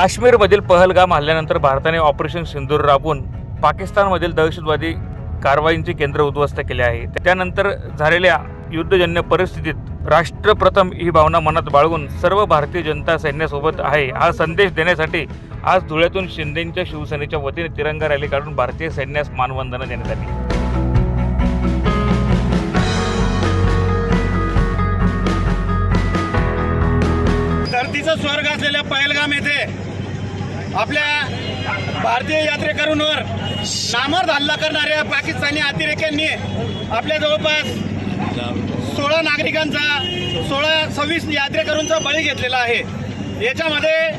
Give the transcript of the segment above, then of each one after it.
काश्मीरमधील पहलगाम हल्ल्यानंतर भारताने ऑपरेशन सिंदूर राबवून पाकिस्तानमधील दहशतवादी कारवाईंचे केंद्र उद्ध्वस्त केले आहे. त्यानंतर झालेल्या युद्धजन्य परिस्थितीत राष्ट्रप्रथम ही भावना मनात बाळगून सर्व भारतीय जनता सैन्यासोबत आहे. हा संदेश देण्यासाठी आज धुळ्यातून शिंदेच्या शिवसेनेच्या वतीने तिरंगा रॅली काढून भारतीय सैन्यास मानवंदना देण्यात आली. धरतीचं स्वर्ग असलेल्या पहलगाम येथे आपल्या भारतीय यात्रेकरूंवर नामर्द हल्ला करणाऱ्या पाकिस्तानी अतिरेक्यांनी आपल्या जवळपास सोळा नागरिकांचा सोळा सव्वीस यात्रेकरूंचा बळी घेतलेला आहे. याच्यामध्ये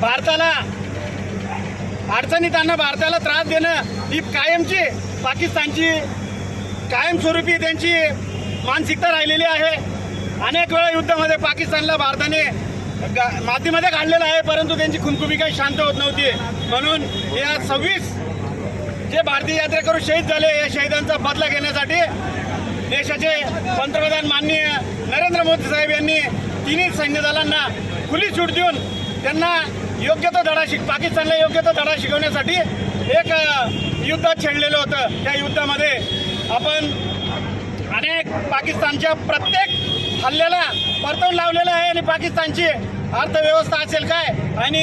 भारताला अडचणीतांना भारताला त्रास देणं ही कायमची पाकिस्तानची कायमस्वरूपी त्यांची मानसिकता राहिलेली आहे. अनेक वेळा युद्धामध्ये पाकिस्तानला भारताने मातीमध्ये काढलेलं आहे परंतु त्यांची खुमखुमी काही शांत होत नव्हती. म्हणून या सव्वीस जे भारतीय यात्रेकरू शहीद झाले या शहीदांचा बदला घेण्यासाठी देशाचे पंतप्रधान माननीय नरेंद्र मोदी साहेब यांनी तिन्ही सैन्य दलांना खुली सूट देऊन त्यांना योग्य तो धडा शिक पाकिस्तानला योग्य तो धडा शिकवण्यासाठी एक युद्ध युद्धात छेडलेलं होतं. त्या युद्धामध्ये आपण अनेक पाकिस्तानच्या प्रत्येक हल्ल्याला परतवून लावलेलं आहे आणि पाकिस्तानची अर्थव्यवस्था असेल काय? आणि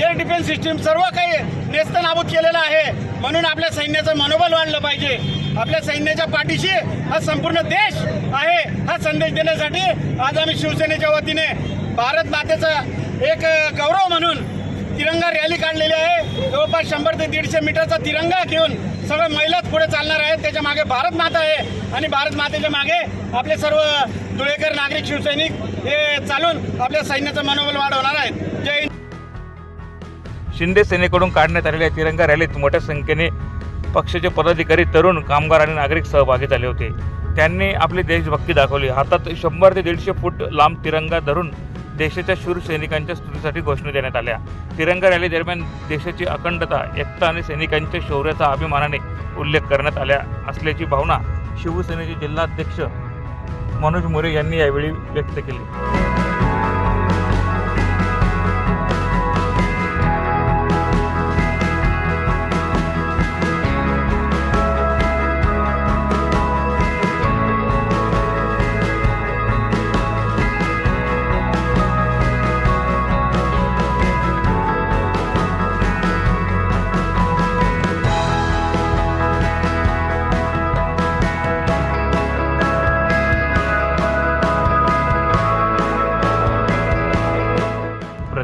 एअर डिफेन्स सिस्टीम सर्व काही नेस्तनाबूत केलेलं आहे. म्हणून आपल्या सैन्याचं मनोबल वाढलं पाहिजे. आपल्या सैन्याच्या पाठीशी हा संपूर्ण देश आहे हा संदेश देण्यासाठी आज आम्ही शिवसेनेच्या वतीने भारत मातेचा एक गौरव म्हणून तिरंगा रॅली काढलेली आहे. जवळपास शंभर ते दीडशे मीटरचा तिरंगा घेऊन सगळं महिलाच पुढे चालणार आहेत. त्याच्यामागे भारत माता आहे. आणि भारत मातेच्या मागे आपले सर्व धुळेकर नागरिक शिवसैनिक हे चालून आपल्या सैन्याचं मनोबल वाढवणार आहेत. जय शिंदे सेनेकडून काढण्यात आलेल्या तिरंगा रॅलीत मोठ्या संख्येने पक्षाचे पदाधिकारी तरुण कामगार आणि नागरिक सहभागी झाले होते. त्यांनी आपली देशभक्ती दाखवली. हातात शंभर ते दीडशे फूट लांब तिरंगा धरून देशाच्या शूर सैनिकांच्या स्तुतीसाठी घोषणा देण्यात आल्या. तिरंगा रॅली दरम्यान देशाची अखंडता एकता आणि सैनिकांच्या शौर्याचा अभिमानाने उल्लेख करण्यात आल्या असल्याची भावना शिवसेनेचे जिल्हाध्यक्ष मनोज मोरे यांनी यावेळी व्यक्त केली.